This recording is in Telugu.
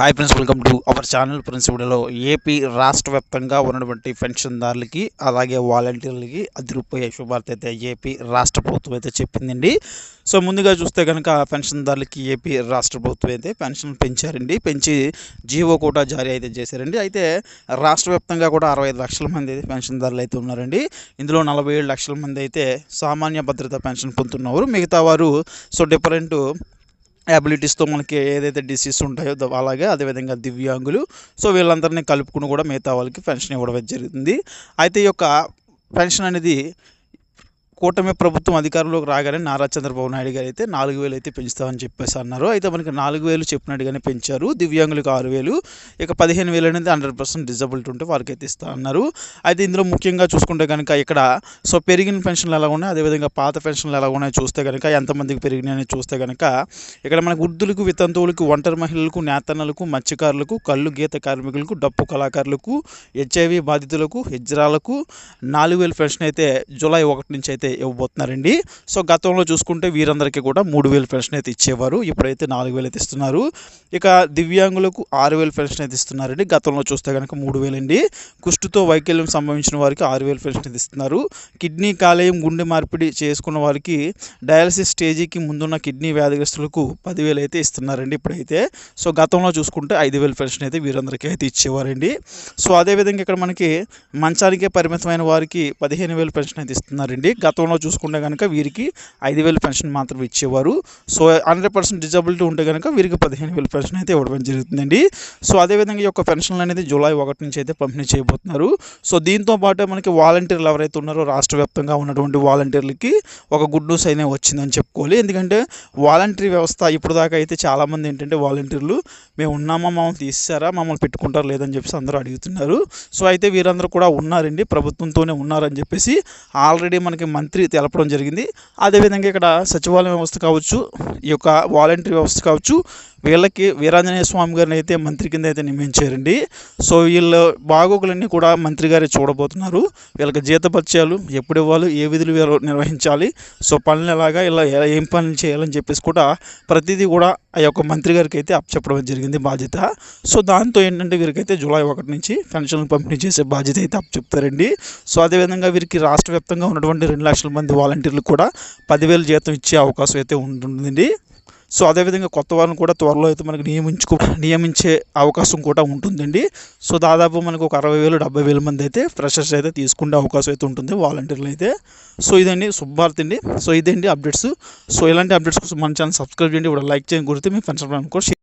Hi friends welcome to our channel friends వీడియోలో ఏపీ రాష్ట్ర వ్యాప్తంగా ఉన్నటువంటి పెన్షన్దారులకి అలాగే వాలంటీర్లకి అదిరిపోయే శుభార్త అయితే ఏపీ రాష్ట్ర ప్రభుత్వం అయితే చెప్పిందండి. సో ముందుగా చూస్తే కనుక పెన్షన్దారులకి ఏపీ రాష్ట్ర ప్రభుత్వం అయితే పెన్షన్ పెంచారండి. పెంచి జీవో కూడా జారీ అయితే చేశారండి. అయితే రాష్ట్ర వ్యాప్తంగా కూడా అరవై ఐదు లక్షల మంది అయితే పెన్షన్దారులు అయితే ఉన్నారండి. ఇందులో నలభై ఏడు లక్షల మంది అయితే సామాన్య భద్రత పెన్షన్ పొందుతున్నారు మిగతా వారు సో డిఫరెంట్ యాబిలిటీస్తో మనకి ఏదైతే డిసీజ్ ఉంటాయో అలాగే అదేవిధంగా దివ్యాంగులు. సో వీళ్ళందరినీ కలుపుకుని కూడా మిగతా వాళ్ళకి పెన్షన్ ఇవ్వడం జరుగుతుంది. అయితే ఈ యొక్క పెన్షన్ అనేది కూటమి ప్రభుత్వం అధికారంలోకి రాగానే నారా చంద్రబాబు నాయుడు గారు అయితే నాలుగు వేలు అయితే పెంచుతామని చెప్పేసి అన్నారు. అయితే మనకి నాలుగు వేలు చెప్పినట్టుగానే పెంచారు. దివ్యాంగులకు ఆరు వేలు ఇక పదిహేను వేలు అనేది హండ్రెడ్ పర్సెంట్ డిజబిలిటీ ఉంటే వారికి అయితే ఇస్తా అన్నారు. అయితే ఇందులో ముఖ్యంగా చూసుకుంటే కనుక ఇక్కడ సో పెరిగిన పెన్షన్లు ఎలా ఉన్నాయి? అదేవిధంగా పాత పెన్షన్లు ఎలా ఉన్నాయో చూస్తే కనుక ఎంతమందికి పెరిగినాయని చూస్తే కనుక ఇక్కడ మనకు వృద్ధులకు వితంతువులకు ఒంటరి మహిళలకు నేతన్నలకు మత్స్యకారులకు కళ్ళు గీత కార్మికులకు డప్పు కళాకారులకు హెచ్ఐవి బాధితులకు హిజ్రాలకు నాలుగు వేలు పెన్షన్ అయితే జూలై ఒకటి నుంచి అయితే ఇవ్వబోతున్నారండి. సో గతంలో చూసుకుంటే వీరందరికీ కూడా మూడు వేలు పెన్షన్ అయితే ఇచ్చేవారు. ఇప్పుడైతే నాలుగు వేలు అయితే ఇస్తున్నారు. ఇక దివ్యాంగులకు ఆరు వేలు పెన్షన్ అయితే ఇస్తున్నారండి. గతంలో చూస్తే కనుక మూడు వేలండి. కుష్టుతో వైకల్యం సంభవించిన వారికి ఆరు వేలు పెన్షన్ అయితే ఇస్తున్నారు. కిడ్నీ కాలేయం గుండె మార్పిడి చేసుకున్న వారికి డయాలసిస్ స్టేజీకి ముందున్న కిడ్నీ వ్యాధిగ్రస్తులకు పదివేలు అయితే ఇస్తున్నారండి ఇప్పుడైతే. సో గతంలో చూసుకుంటే ఐదు వేలు పెన్షన్ అయితే వీరందరికీ అయితే ఇచ్చేవారండి. సో అదేవిధంగా ఇక్కడ మనకి మంచానికే పరిమితమైన వారికి పదిహేను వేలు పెన్షన్ అయితే ఇస్తున్నారండి. గతంలో చూసుకుంటే కనుక వీరికి ఐదు వేలు పెన్షన్ మాత్రం ఇచ్చేవారు. సో హండ్రెడ్ పర్సెంట్ డిజబిలిటీ ఉంటే కనుక వీరికి పదిహేను వేలు పెన్షన్ అయితే ఇవ్వడం జరుగుతుందండి. సో అదేవిధంగా ఈ యొక్క పెన్షన్లు అనేది జూలై ఒకటి నుంచి అయితే పంపిణీ చేయబోతున్నారు. సో దీంతో పాటు మనకి వాలంటీర్లు ఎవరైతే ఉన్నారో రాష్ట్ర వ్యాప్తంగా ఉన్నటువంటి వాలంటీర్లకి ఒక గుడ్ న్యూస్ అయినా వచ్చిందని చెప్పుకోవాలి. ఎందుకంటే వాలంటీర్ వ్యవస్థ ఇప్పుడు దాకా అయితే చాలామంది ఏంటంటే వాలంటీర్లు మేము ఉన్నామా మమ్మల్ని తీసారా మమ్మల్ని పెట్టుకుంటారు లేదని చెప్పేసి అందరూ అడుగుతున్నారు. సో అయితే వీరందరూ కూడా ఉన్నారండి ప్రభుత్వంతోనే ఉన్నారని చెప్పేసి ఆల్రెడీ మనకి మంత్రి తెలపడం జరిగింది. అదేవిధంగా ఇక్కడ సచివాలయం వ్యవస్థ కావచ్చు ఈ యొక్క వాలంటీర్ వ్యవస్థ కావచ్చు వీళ్ళకి వీరాంజనేయ స్వామి గారిని అయితే మంత్రి కింద అయితే నియమించారండి. సో వీళ్ళ బాగోగులన్నీ కూడా మంత్రి గారే చూడబోతున్నారు. వీళ్ళకి జీతపత్యాలు ఎప్పుడు ఇవ్వాలి ఏ విధులు వీళ్ళు నిర్వహించాలి సో పనులు ఎలాగా ఇలా ఎలా- ఏం పనులు చేయాలని చెప్పేసి కూడా ప్రతిదీ కూడా ఆ యొక్క మంత్రి గారికి అయితే అప్పచెప్పడం జరిగింది బాధ్యత. సో దాంతో ఏంటంటే వీరికైతే జూలై ఒకటి నుంచి పెన్షన్లు పంపిణీ చేసే బాధ్యత అయితే అప్పచెప్తారండి. సో అదేవిధంగా వీరికి రాష్ట్ర వ్యాప్తంగా ఉన్నటువంటి రెండు లక్షల మంది వాలంటీర్లు కూడా పదివేలు జీతం ఇచ్చే అవకాశం అయితే ఉంటుందండి. సో అదేవిధంగా కొత్త వారిని కూడా త్వరలో అయితే మనకి నియమించుకో నియమించే అవకాశం కూడా ఉంటుందండి. సో దాదాపు మనకు ఒక అరవై వేలు డెబ్బై వేల మంది అయితే ఫ్రెషర్స్ అయితే తీసుకునే అవకాశం అయితే ఉంటుంది వాలంటీర్లు అయితే. సో ఇదండి శుభార్త అండి. సో ఇదండి అప్డేట్స్. సో ఇలాంటి అప్డేట్స్ కోసం మన ఛానల్ సబ్స్క్రైబ్ చేయండి. ఇప్పుడు లైక్ చేయండి. గుర్తు మీ ఫ్రెండ్స్ కూడా